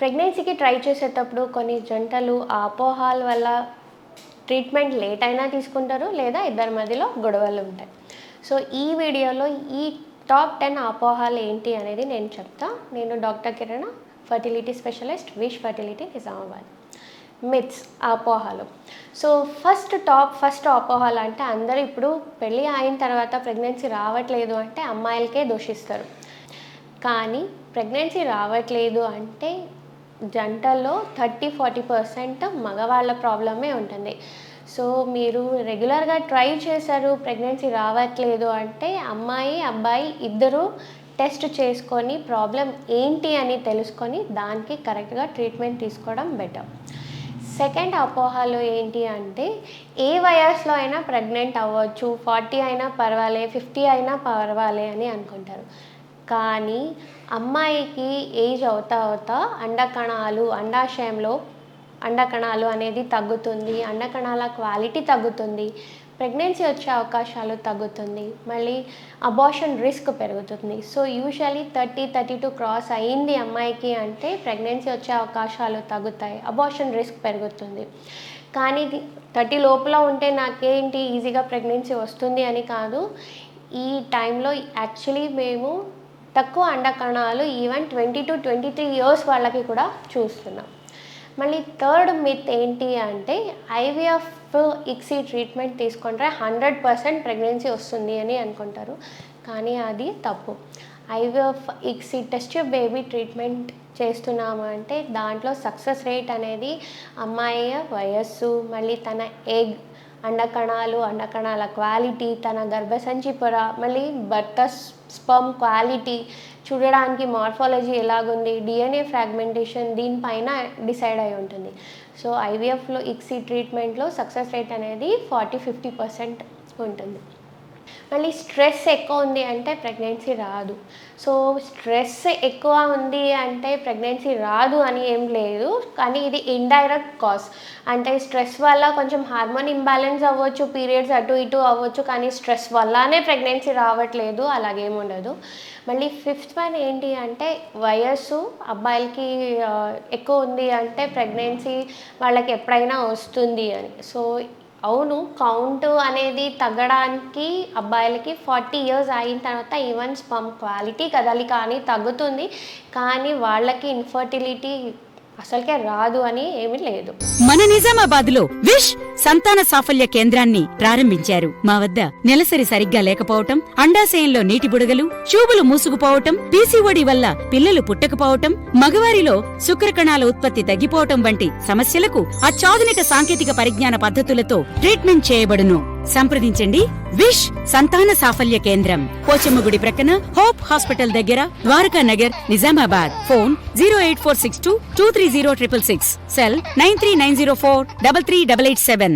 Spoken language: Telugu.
ప్రెగ్నెన్సీకి ట్రై చేసేటప్పుడు కొన్ని జంటలు ఆ అపోహాల వల్ల ట్రీట్మెంట్ లేట్ అయినా తీసుకుంటారు లేదా ఇద్దరి మధ్యలో గొడవలు ఉంటాయి. సో ఈ వీడియోలో ఈ టాప్ టెన్ అపోహాలు ఏంటి అనేది నేను చెప్తా. నేను doctor Kiran fertility specialist wish fertility Nizamabad. Myths అపోహాలు. So first top first అపోహాలు అంటే అందరూ ఇప్పుడు పెళ్ళి అయిన తర్వాత ప్రెగ్నెన్సీ రావట్లేదు అంటే అమ్మాయిలకే దూషిస్తారు. కానీ ప్రెగ్నెన్సీ రావట్లేదు అంటే జంటల్లో థర్టీ ఫార్టీ పర్సెంట్ మగవాళ్ళ ప్రాబ్లమే ఉంటుంది. సో మీరు రెగ్యులర్గా ట్రై చేశారు ప్రెగ్నెన్సీ రావట్లేదు అంటే అమ్మాయి అబ్బాయి ఇద్దరు టెస్ట్ చేసుకొని ప్రాబ్లం ఏంటి అని తెలుసుకొని దానికి కరెక్ట్గా ట్రీట్మెంట్ తీసుకోవడం బెటర్. సెకండ్ అపోహలు ఏంటి అంటే ఏ వయసులో అయినా ప్రెగ్నెంట్ అవ్వచ్చు ఫార్టీ అయినా పర్వాలే ఫిఫ్టీ అయినా పర్వాలే అని అనుకుంటారు. కానీ అమ్మాయికి ఏజ్ అవుతా అవుతా అండకణాలు అండాశయంలో అండకణాలు అనేది తగ్గుతుంది. అండకణాల క్వాలిటీ తగ్గుతుంది. ప్రెగ్నెన్సీ వచ్చే అవకాశాలు తగ్గుతుంది. మళ్ళీ అబార్షన్ రిస్క్ పెరుగుతుంది. So usually thirty thirty two cross అయ్యింది అమ్మాయికి అంటే ప్రెగ్నెన్సీ వచ్చే అవకాశాలు తగ్గుతాయి. అబార్షన్ రిస్క్ పెరుగుతుంది. కానీ థర్టీ లోపల ఉంటే నాకేంటి? ఈజీగా ప్రెగ్నెన్సీ వస్తుంది అని కాదు. ఈ టైంలో యాక్చువల్లీ మేము తక్కువ అండకణాలు even twenty two twenty three years వాళ్ళకి కూడా చూస్తున్నాం. మళ్ళీ థర్డ్ మిత్ ఏంటి అంటే ఐవీఎఫ్ ఇక్సీ ట్రీట్మెంట్ తీసుకుంటే హండ్రెడ్ పర్సెంట్ ప్రెగ్నెన్సీ వస్తుంది అని అనుకుంటారు. కానీ అది తప్పు. IVF ICSI test baby treatment చేస్తున్నాము అంటే దాంట్లో సక్సెస్ రేట్ అనేది అమ్మాయి వయస్సు మళ్ళీ తన ఎగ్ అండకణాలు అండకణాల క్వాలిటీ తన గర్భసంచి పొర మళ్ళీ భర్త స్పమ్ క్వాలిటీ చూడడానికి మార్ఫాలజీ ఎలాగుంది డిఎన్ఏ ఫ్రాగ్మెంటేషన్ దీనిపైన డిసైడ్ అయి ఉంటుంది. సో ఐవీఎఫ్లో ఇక్సీ ట్రీట్మెంట్లో సక్సెస్ రేట్ అనేది ఫార్టీ ఫిఫ్టీ పర్సెంట్ ఉంటుంది. మళ్ళీ స్ట్రెస్ ఎక్కువ ఉంది అంటే ప్రెగ్నెన్సీ రాదు. సో స్ట్రెస్ ఎక్కువ ఉంది అంటే ప్రెగ్నెన్సీ రాదు అని ఏం లేదు. కానీ ఇది ఇండైరెక్ట్ కాజ్. అంటే స్ట్రెస్ వల్ల కొంచెం హార్మోన్ ఇంబ్యాలెన్స్ అవ్వచ్చు పీరియడ్స్ అటు ఇటు అవ్వచ్చు కానీ స్ట్రెస్ వల్లనే ప్రెగ్నెన్సీ రావట్లేదు అలాగేం ఉండదు. మళ్ళీ ఫిఫ్త్ వన్ ఏంటి అంటే వయస్సు అబ్బాయిలకి ఎక్కువ ఉంది అంటే ప్రెగ్నెన్సీ వాళ్ళకి ఎప్పుడైనా వస్తుంది అని. సో అవును కౌంట్ అనేది తగ్గడానికి అబ్బాయిలకి ఫార్టీ ఇయర్స్ అయిన తర్వాత ఈవెన్ స్పమ్ క్వాలిటీ కదలి కానీ తగ్గుతుంది. కానీ వాళ్ళకి ఇన్ఫర్టిలిటీ అసలుకే రాదు అని ఏమీ లేదు. మన నిజామాబాద్లో విష్ సంతాన సాఫల్య కేంద్రాన్ని ప్రారంభించారు. మా వద్ద నెలసరి సరిగ్గా లేకపోవటం అండాశయంలో నీటి బుడగలు చూబులు మూసుకుపోవటం పీసీఓడి వల్ల పిల్లలు పుట్టకపోవటం మగవారిలో శుక్రకణాల ఉత్పత్తి తగ్గిపోవటం వంటి సమస్యలకు అత్యాధునిక సాంకేతిక పరిజ్ఞాన పద్ధతులతో ట్రీట్మెంట్ చేయబడును. సంప్రదించండి. విష్ సంతాన సాఫల్య కేంద్రం. పోచమ్మగుడి ప్రక్కన హోప్ హాస్పిటల్ దగ్గర Dwaraka Nagar Nizamabad. Phone zero eight four six two two three zero triple six. Cell nine three nine zero four double three double eight seven.